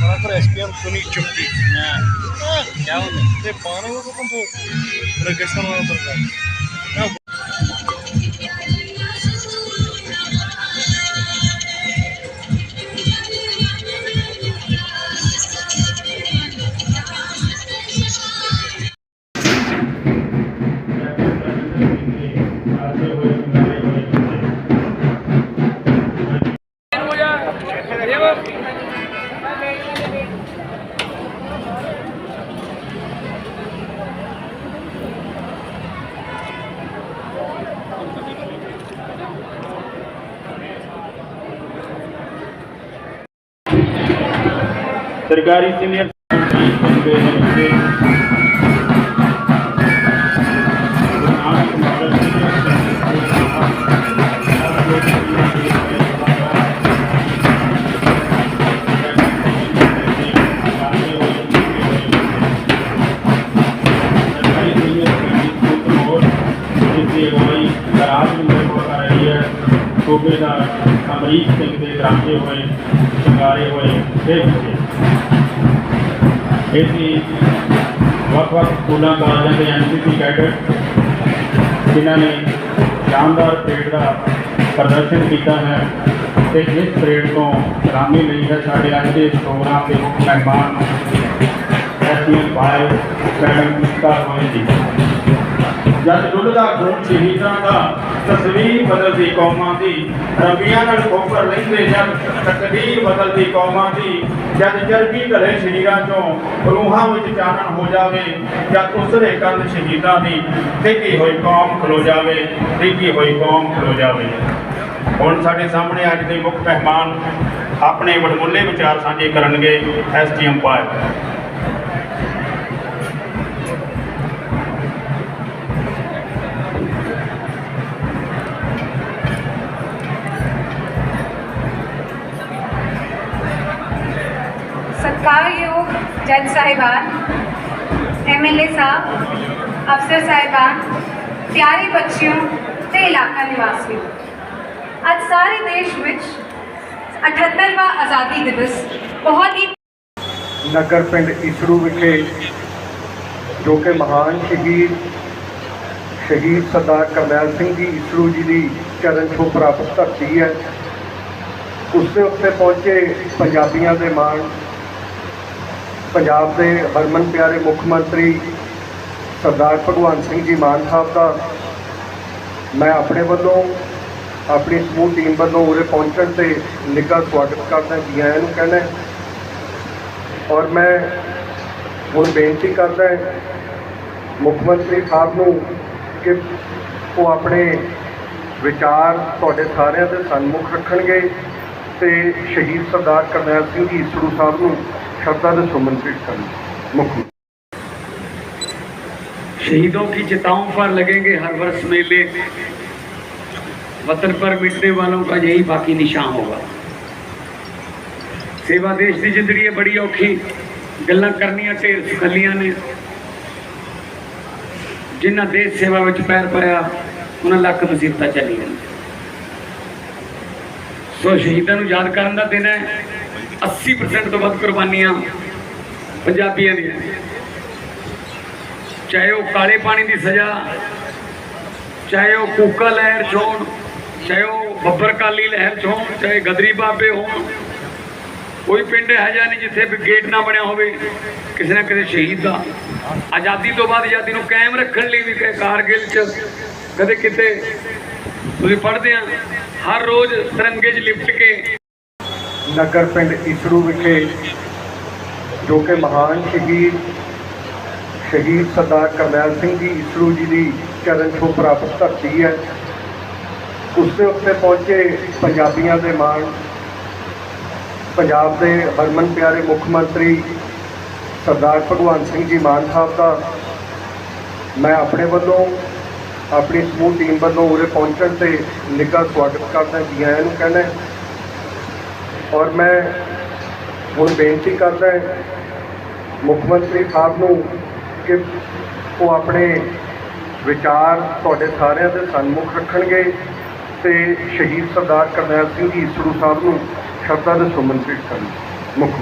మనకు ఎస్పీఎం కొని చెప్పి ఏముంది రేపు బాగానే కొనుక్కుంటారు రేపు ఇస్తాను అనుకుంటారు सरकारी सीनियर ਸੀਨੀਅਰ ਸੂਬੇਦਾਰ ਅਮਰੀਕ ਸਿੰਘ ਦੇ ਰਾਂਝੇ ਹੋਏ, ਸ਼ਿੰਗਾਰੇ ਹੋਏ ਇਹ ਬੱਚੇ ਇਹ ਵੱਖ-ਵੱਖ ਸਕੂਲਾਂ, ਕਾਲਜਾਂ ਦੇ ਐਨਸੀਸੀ ਕੈਡਟ ਜਿਨ੍ਹਾਂ ਨੇ ਸ਼ਾਨਦਾਰ ਪਰੇਡ ਦਾ ਪ੍ਰਦਰਸ਼ਨ ਕੀਤਾ ਹੈ ਤੇ ਇਸ ਪਰੇਡ ਤੋਂ ਸਲਾਮੀ ਲਈ ਹੈ ਸਾਡੇ ਅੱਜ ਦੇ ਇਸ ਪ੍ਰੋਗਰਾਮ ਦੇ ਮੁੱਖ ਮਹਿਮਾਨ ਐਸਪੀਐਮ ਭਾਈ ਮੈਡਮ ਇਸਕਾ ਹੋਏ ਜੀ ਜਦ ਡੁੱਲਦਾ ਖੂਨ ਸ਼ਹੀਦਾਂ ਦਾ ਤਸਵੀਰ ਬਦਲਦੀ ਕੌਮਾਂ ਦੀ ਰਬੀਆਂ ਨਾਲ ਖੋਪਰ ਲੈਂਦੇ ਜਦ ਤਕਦੀਰ ਬਦਲਦੀ ਕੌਮਾਂ ਦੀ, ਜਦ ਚਰਬੀ ਘਰੇ ਸ਼ਰੀਰਾਂ ਚੋਂ ਰੂਹਾਂ ਵਿੱਚ ਚਾਨਣ ਹੋ ਜਾਵੇ, ਜਦ ਉਸਰੇ ਕੰਨ ਸ਼ਹੀਦਾਂ ਦੀ ਡਿੱਗੀ ਹੋਈ ਕੌਮ ਖਲੋ ਜਾਵੇ ਡਿੱਗੀ ਹੋਈ ਕੌਮ ਖਲੋ ਜਾਵੇ। ਹੁਣ ਸਾਡੇ ਸਾਹਮਣੇ ਅੱਜ ਦੇ ਮੁੱਖ ਮਹਿਮਾਨ ਆਪਣੇ ਵਡਮੁੱਲੇ ਵਿਚਾਰ ਸਾਂਝੇ ਕਰਨਗੇ ਐਸਟੀਐਮ ਪਾਇਲ। सत्कारयोग जज साहिबान एमएलए साहब अफसर साहिबान ਪਿਆਰੇ ਬੱਚਿਓ ਤੇ ਇਲਾਕਾ ਨਿਵਾਸੀਓ ਅੱਜ ਸਾਰੇ ਦੇਸ਼ ਵਿੱਚ 78ਵਾਂ ਆਜ਼ਾਦੀ ਦਿਵਸ ਬਹੁਤ ਹੀ ਨਗਰ ਪਿੰਡ ਇਸਰੂ ਵਿਖੇ ਜੋ ਕਿ ਮਹਾਨ ਸ਼ਹੀਦ ਸ਼ਹੀਦ ਸਰਦਾਰ ਕਰਨੈਲ ਸਿੰਘ ਜੀ ਇਸਰੂ ਜੀ ਦੀ ਚਰਨ ਛੋਹ ਪ੍ਰਾਪਤ ਧਰਤੀ ਹੈ ਉਸ ਦੇ ਉੱਤੇ ਪਹੁੰਚੇ ਪੰਜਾਬੀਆਂ ਦੇ ਮਾਣ ਪੰਜਾਬ ਦੇ ਹਰਮਨ ਪਿਆਰੇ ਮੁੱਖ ਮੰਤਰੀ ਸਰਦਾਰ ਭਗਵੰਤ ਸਿੰਘ ਜੀ ਮਾਨ ਸਾਹਿਬ ਦਾ ਮੈਂ ਆਪਣੇ ਵੱਲੋਂ, ਆਪਣੀ ਸਮੂਹ ਟੀਮ ਵੱਲੋਂ ਉਰੇ ਪਹੁੰਚਣ ਤੇ ਨਿੱਘਾ ਸਵਾਗਤ ਕਰਦਾ ਜੀ ਆਇਆਂ ਨੂੰ ਕਹਿੰਦਾ ਔਰ ਮੈਂ ਹੁਣ ਬੇਨਤੀ ਕਰਦਾ ਮੁੱਖ ਮੰਤਰੀ ਸਾਹਿਬ ਨੂੰ ਕਿ ਉਹ ਆਪਣੇ ਵਿਚਾਰ ਤੁਹਾਡੇ ਸਾਰਿਆਂ ਦੇ ਸਨਮੁਖ ਰੱਖਣਗੇ ਤੇ ਸ਼ਹੀਦ ਸਰਦਾਰ ਕਰਨੈਲ ਸਿੰਘ ਈਸਰੂ ਸਾਹਿਬ ਨੂੰ ਸ਼ਰਧਾ ਦੇ ਸੁਮਨ ਭੇਟ ਕਰਨਗੇ ਮੁੱਖ ਮੰਤਰੀ शहीदों की चिताओं पर लगेंगे हर वर्ष मेले वतन पर मिटने वालों का यही बाकी निशान होगा ਸੇਵਾ ਦੇਸ਼ ਦੀ ਜ਼ਿੰਦਗੀ ਹੈ ਬੜੀ ਔਖੀ ਗੱਲਾਂ ਕਰਨੀਆਂ ਢੇਰ ਸੁਖੱਲੀਆਂ ਨੇ ਜਿਨ੍ਹਾਂ ਦੇਸ਼ ਸੇਵਾ ਵਿੱਚ ਪੈਰ ਪਾਇਆ ਉਹਨਾਂ ਲੱਖ ਮੁਸੀਬਤਾਂ ਚੱਲੀਆਂ ਨੇ ਸੋ ਸ਼ਹੀਦਾਂ ਨੂੰ ਯਾਦ ਕਰਨ ਦਾ ਦਿਨ ਹੈ 80% ਤੋਂ ਵੱਧ ਕੁਰਬਾਨੀਆਂ ਪੰਜਾਬੀਆਂ ਦੀਆਂ। ਚਾਹੇ ਉਹ ਕਾਲੇ ਪਾਣੀ ਦੀ ਸਜ਼ਾ, ਚਾਹੇ ਉਹ ਕੂਕਾ ਲਹਿਰ ਚ ਹੋਣ, ਚਾਹੇ ਉਹ ਬੱਬਰ ਕਾਲੀ ਲਹਿਰ ਚ ਹੋਣ, ਚਾਹੇ ਗਦਰੀ ਬਾਬੇ ਹੋਣ, ਕੋਈ ਪਿੰਡ ਹੈ ਜਾਂ ਨਹੀਂ ਜਿੱਥੇ ਗੇਟ ਨਾ ਬਣਿਆ ਹੋਵੇ, ਕਿਸੇ ਨਾ ਕਿਸੇ ਸ਼ਹੀਦ ਦਾ। ਆਜ਼ਾਦੀ ਤੋਂ ਬਾਅਦ ਆਜ਼ਾਦੀ ਨੂੰ ਕਾਇਮ ਰੱਖਣ ਲਈ ਵੀ ਕਹੇ ਕਾਰਗਿਲ ਚ ਕਦੇ ਕਿਤੇ ਤੁਸੀਂ ਪੜ੍ਹਦੇ ਆ, ਹਰ ਰੋਜ਼ ਤਿਰੰਗੇ 'ਚ ਲਿਪਟ ਕੇ ਨਗਰ ਪਿੰਡ ਇਸਰੂ ਵਿਖੇ ਜੋ ਕਿ ਮਹਾਨ ਸ਼ਹੀਦ ਸ਼ਹੀਦ ਸਰਦਾਰ ਕਰਨੈਲ ਸਿੰਘ ਜੀ ਇਸਰੂ ਜੀ ਦੀ ਚਰਨ ਛੋਹ ਪ੍ਰਾਪਤ ਧਰਤੀ ਹੈ। ਉਸ ਦੇ ਉੱਤੇ ਪਹੁੰਚੇ ਪੰਜਾਬੀਆਂ ਦੇ ਮਾਣ, ਪੰਜਾਬ ਦੇ ਹਰਮਨ ਪਿਆਰੇ ਮੁੱਖ ਮੰਤਰੀ ਸਰਦਾਰ ਭਗਵੰਤ ਸਿੰਘ ਜੀ ਮਾਨ ਸਾਹਿਬ ਦਾ, ਮੈਂ ਆਪਣੇ ਵੱਲੋਂ, ਆਪਣੀ ਸਮੂਹ ਟੀਮ ਵੱਲੋਂ ਉਰੇ ਪਹੁੰਚਣ ਤੇ ਨਿੱਘਾ ਸਵਾਗਤ ਕਰਦਾ ਜੀ ਆਇਆਂ ਨੂੰ ਕਹਿੰਦਾ ਔਰ ਮੈਂ ਹੁਣ ਬੇਨਤੀ ਕਰਦਾ ਮੁੱਖ ਮੰਤਰੀ ਸਾਹਿਬ ਨੂੰ ਕਿ ਉਹ ਆਪਣੇ ਵਿਚਾਰ ਤੁਹਾਡੇ ਸਾਰਿਆਂ ਦੇ ਸਨਮੁਖ ਰੱਖਣਗੇ ਤੇ ਸ਼ਹੀਦ ਸਰਦਾਰ ਕਰਨੈਲ ਸਿੰਘ ਈਸਰੂ ਸਾਹਿਬ ਨੂੰ ਸ਼ਰਧਾ ਦੇ ਸੁਮਨ ਭੇਟ ਕਰਨ। ਮੁੱਖ